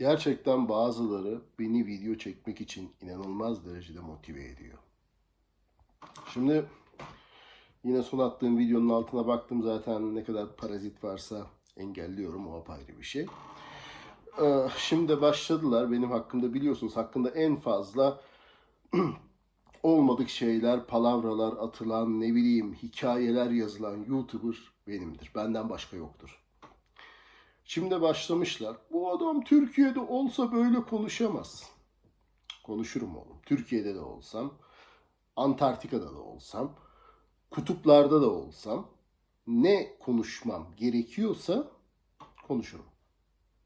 Gerçekten bazıları beni video çekmek için inanılmaz derecede motive ediyor. Şimdi yine son attığım videonun altına baktım zaten ne kadar parazit varsa engelliyorum o apayrı bir şey. Ee, Şimdi başladılar benim hakkımda biliyorsunuz hakkında en fazla olmadık şeyler, palavralar atılan, ne bileyim hikayeler yazılan YouTuber benimdir. Benden başka yoktur. Şimdi başlamışlar. Bu adam Türkiye'de olsa böyle konuşamaz. Konuşurum oğlum. Türkiye'de de olsam, Antarktika'da da olsam, kutuplarda da olsam ne konuşmam gerekiyorsa konuşurum.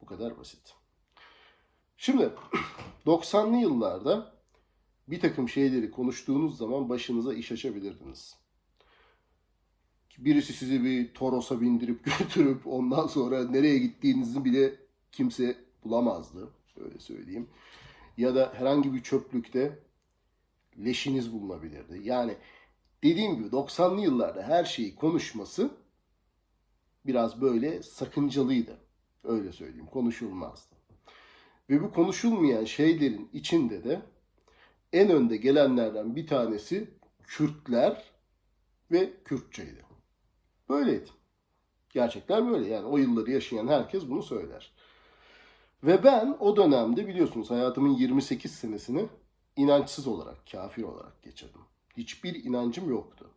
Bu kadar basit. Şimdi 90'lı yıllarda bir takım şeyleri konuştuğunuz zaman başınıza iş açabilirdiniz. Birisi sizi bir Toros'a bindirip götürüp ondan sonra nereye gittiğinizi bile kimse bulamazdı. Öyle söyleyeyim. Ya da herhangi bir çöplükte leşiniz bulunabilirdi. Yani dediğim gibi 90'lı yıllarda her şeyi konuşması biraz böyle sakıncalıydı. Öyle söyleyeyim. Konuşulmazdı. Ve bu konuşulmayan şeylerin içinde de en önde gelenlerden bir tanesi Kürtler ve Kürtçeydi. Böyleydi. Gerçekler böyle. Yani o yılları yaşayan herkes bunu söyler. Ve ben o dönemde biliyorsunuz hayatımın 28 senesini inançsız olarak, kafir olarak geçirdim. Hiçbir inancım yoktu.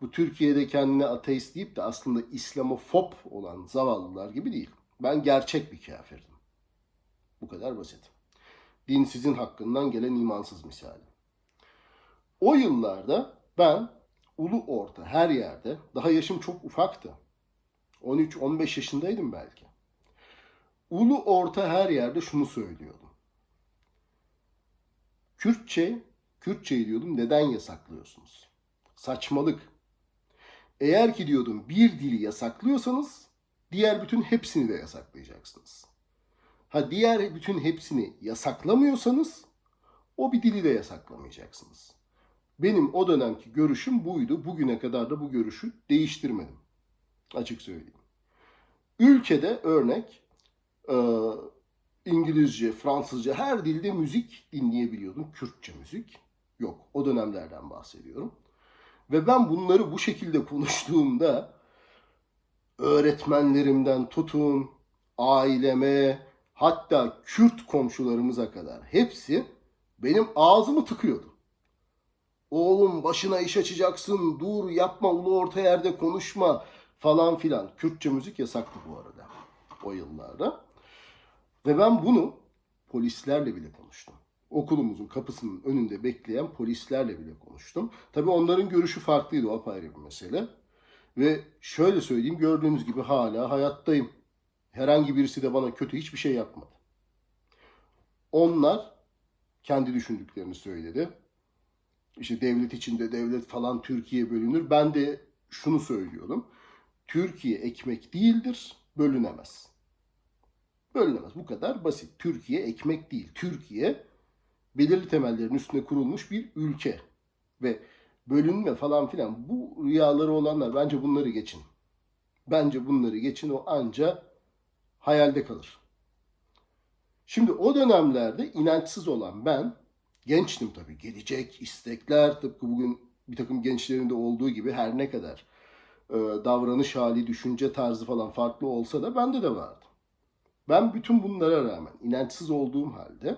Bu Türkiye'de kendine ateist deyip de aslında İslamofob olan zavallılar gibi değil. Ben gerçek bir kafirdim. Bu kadar basit. Dinsizin hakkından gelen imansız misali. O yıllarda ben ulu orta her yerde, daha yaşım çok ufaktı. 13-15 yaşındaydım belki. Ulu orta her yerde şunu söylüyordum. Kürtçe, Kürtçe diyordum neden yasaklıyorsunuz? Saçmalık. Eğer ki diyordum bir dili yasaklıyorsanız diğer bütün hepsini de yasaklayacaksınız. Ha diğer bütün hepsini yasaklamıyorsanız o bir dili de yasaklamayacaksınız. Benim o dönemki görüşüm buydu. Bugüne kadar da bu görüşü değiştirmedim. Açık söyleyeyim. Ülkede örnek e, İngilizce, Fransızca her dilde müzik dinleyebiliyordum. Kürtçe müzik yok. O dönemlerden bahsediyorum. Ve ben bunları bu şekilde konuştuğumda öğretmenlerimden tutun, aileme, hatta Kürt komşularımıza kadar hepsi benim ağzımı tıkıyordu. Oğlum başına iş açacaksın, dur yapma ulu orta yerde konuşma falan filan. Kürtçe müzik yasaktı bu arada o yıllarda. Ve ben bunu polislerle bile konuştum. Okulumuzun kapısının önünde bekleyen polislerle bile konuştum. Tabii onların görüşü farklıydı o apayrı bir mesele. Ve şöyle söyleyeyim gördüğünüz gibi hala hayattayım. Herhangi birisi de bana kötü hiçbir şey yapmadı. Onlar kendi düşündüklerini söyledi. İşte devlet içinde devlet falan Türkiye bölünür. Ben de şunu söylüyorum. Türkiye ekmek değildir, bölünemez. Bölünemez. Bu kadar basit. Türkiye ekmek değil. Türkiye belirli temellerin üstüne kurulmuş bir ülke. Ve bölünme falan filan bu rüyaları olanlar bence bunları geçin. Bence bunları geçin o anca hayalde kalır. Şimdi o dönemlerde inançsız olan ben gençtim tabii. Gelecek istekler tıpkı bugün bir takım gençlerin de olduğu gibi her ne kadar e, davranış hali, düşünce tarzı falan farklı olsa da bende de vardı. Ben bütün bunlara rağmen inançsız olduğum halde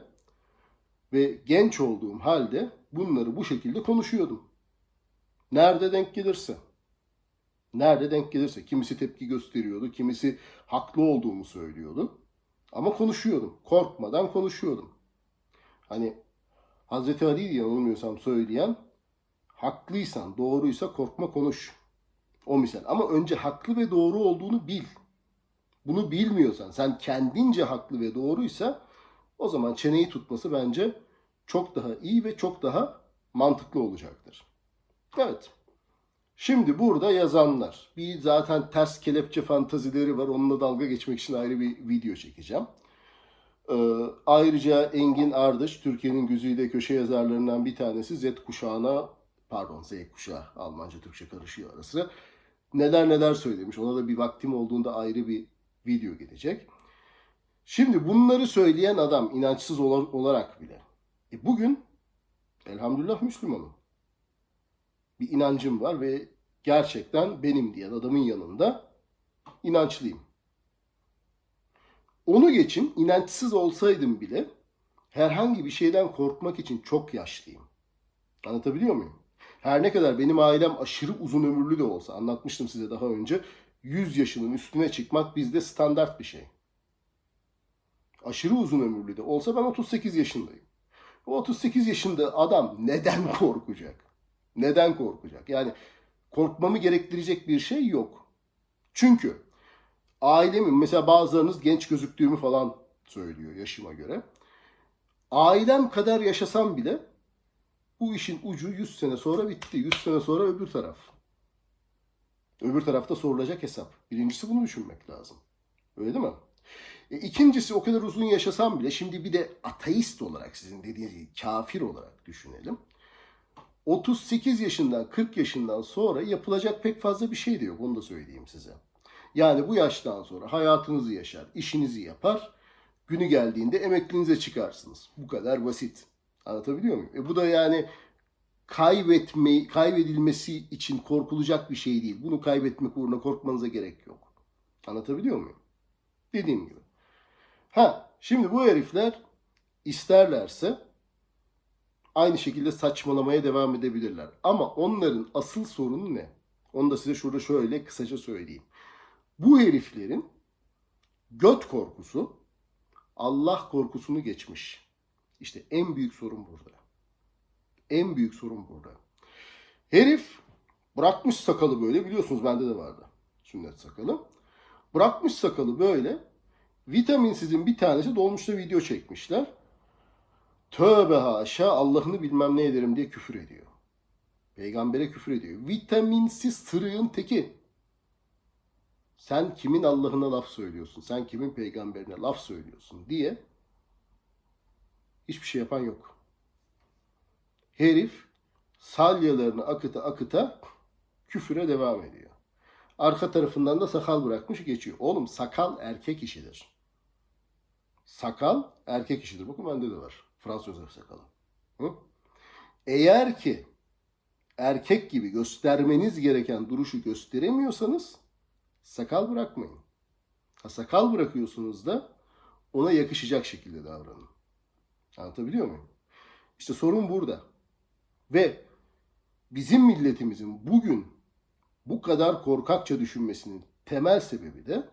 ve genç olduğum halde bunları bu şekilde konuşuyordum. Nerede denk gelirse. Nerede denk gelirse. Kimisi tepki gösteriyordu, kimisi haklı olduğumu söylüyordu. Ama konuşuyordum. Korkmadan konuşuyordum. Hani Hazreti Ali diye yanılmıyorsam söyleyen haklıysan, doğruysa korkma konuş. O misal. Ama önce haklı ve doğru olduğunu bil. Bunu bilmiyorsan, sen kendince haklı ve doğruysa o zaman çeneyi tutması bence çok daha iyi ve çok daha mantıklı olacaktır. Evet. Şimdi burada yazanlar. Bir zaten ters kelepçe fantazileri var. Onunla dalga geçmek için ayrı bir video çekeceğim. Ee, ayrıca Engin Ardış, Türkiye'nin güzide köşe yazarlarından bir tanesi Z kuşağına, pardon Z kuşağı, Almanca Türkçe karışıyor arası. Neler neler söylemiş. Ona da bir vaktim olduğunda ayrı bir video gelecek. Şimdi bunları söyleyen adam inançsız ola- olarak bile. E bugün elhamdülillah Müslümanım. Bir inancım var ve gerçekten benim diyen adamın yanında inançlıyım. Onu geçin inançsız olsaydım bile herhangi bir şeyden korkmak için çok yaşlıyım. Anlatabiliyor muyum? Her ne kadar benim ailem aşırı uzun ömürlü de olsa anlatmıştım size daha önce 100 yaşının üstüne çıkmak bizde standart bir şey. Aşırı uzun ömürlü de olsa ben 38 yaşındayım. O 38 yaşında adam neden korkacak? Neden korkacak? Yani korkmamı gerektirecek bir şey yok. Çünkü ailemin mesela bazılarınız genç gözüktüğümü falan söylüyor yaşıma göre. Ailem kadar yaşasam bile bu işin ucu 100 sene sonra bitti. 100 sene sonra öbür taraf. Öbür tarafta sorulacak hesap. Birincisi bunu düşünmek lazım. Öyle değil mi? E, ikincisi o kadar uzun yaşasam bile şimdi bir de ateist olarak sizin dediğiniz gibi kafir olarak düşünelim. 38 yaşından 40 yaşından sonra yapılacak pek fazla bir şey de yok. Onu da söyleyeyim size. Yani bu yaştan sonra hayatınızı yaşar, işinizi yapar. Günü geldiğinde emekliliğinize çıkarsınız. Bu kadar basit. Anlatabiliyor muyum? E bu da yani kaybetme, kaybedilmesi için korkulacak bir şey değil. Bunu kaybetmek uğruna korkmanıza gerek yok. Anlatabiliyor muyum? Dediğim gibi. Ha, şimdi bu herifler isterlerse aynı şekilde saçmalamaya devam edebilirler. Ama onların asıl sorunu ne? Onu da size şurada şöyle kısaca söyleyeyim. Bu heriflerin göt korkusu Allah korkusunu geçmiş. İşte en büyük sorun burada. En büyük sorun burada. Herif bırakmış sakalı böyle biliyorsunuz bende de vardı sünnet sakalı. Bırakmış sakalı böyle vitaminsizin bir tanesi dolmuşta video çekmişler. Tövbe haşa Allah'ını bilmem ne ederim diye küfür ediyor. Peygambere küfür ediyor. Vitaminsiz sırığın teki. Sen kimin Allah'ına laf söylüyorsun? Sen kimin peygamberine laf söylüyorsun diye hiçbir şey yapan yok. Herif salyalarını akıta akıta küfüre devam ediyor. Arka tarafından da sakal bırakmış geçiyor. Oğlum sakal erkek işidir. Sakal erkek işidir. Bakın bende de var. Fransız sakalı. Hı? Eğer ki erkek gibi göstermeniz gereken duruşu gösteremiyorsanız sakal bırakmayın. Ha, sakal bırakıyorsunuz da ona yakışacak şekilde davranın. Anlatabiliyor muyum? İşte sorun burada. Ve bizim milletimizin bugün bu kadar korkakça düşünmesinin temel sebebi de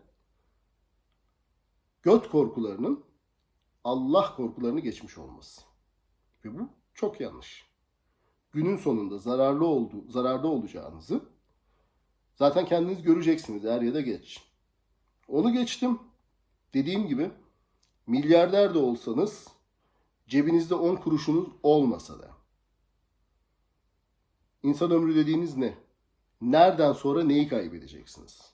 göt korkularının Allah korkularını geçmiş olması. Ve bu çok yanlış. Günün sonunda zararlı oldu, zararda olacağınızı zaten kendiniz göreceksiniz er ya da geç. Onu geçtim. Dediğim gibi milyarder de olsanız cebinizde 10 kuruşunuz olmasa da. İnsan ömrü dediğiniz ne? Nereden sonra neyi kaybedeceksiniz?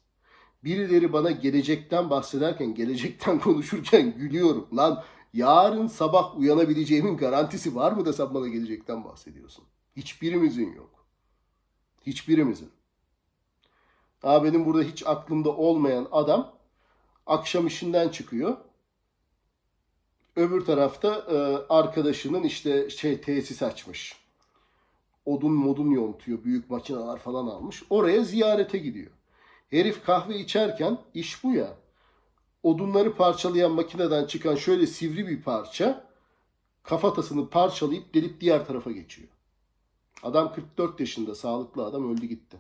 Birileri bana gelecekten bahsederken, gelecekten konuşurken gülüyorum. Lan yarın sabah uyanabileceğimin garantisi var mı da sen bana gelecekten bahsediyorsun? Hiçbirimizin yok. Hiçbirimizin. Aa, benim burada hiç aklımda olmayan adam akşam işinden çıkıyor. Öbür tarafta e, arkadaşının işte şey tesis açmış. Odun modun yontuyor. Büyük makineler falan almış. Oraya ziyarete gidiyor. Herif kahve içerken iş bu ya. Odunları parçalayan makineden çıkan şöyle sivri bir parça kafatasını parçalayıp delip diğer tarafa geçiyor. Adam 44 yaşında sağlıklı adam öldü gitti.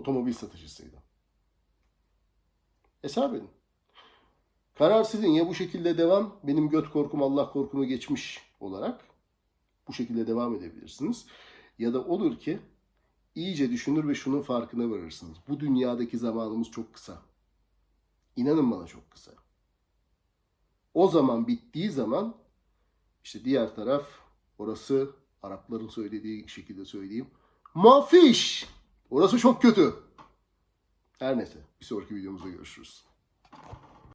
Otomobil satıcısıydı. Hesap edin. Karar sizin ya bu şekilde devam benim göt korkum Allah korkumu geçmiş olarak bu şekilde devam edebilirsiniz. Ya da olur ki iyice düşünür ve şunun farkına varırsınız. Bu dünyadaki zamanımız çok kısa. İnanın bana çok kısa. O zaman bittiği zaman işte diğer taraf orası Arapların söylediği şekilde söyleyeyim. Mafiş! Orası çok kötü. Her neyse bir sonraki videomuzda görüşürüz.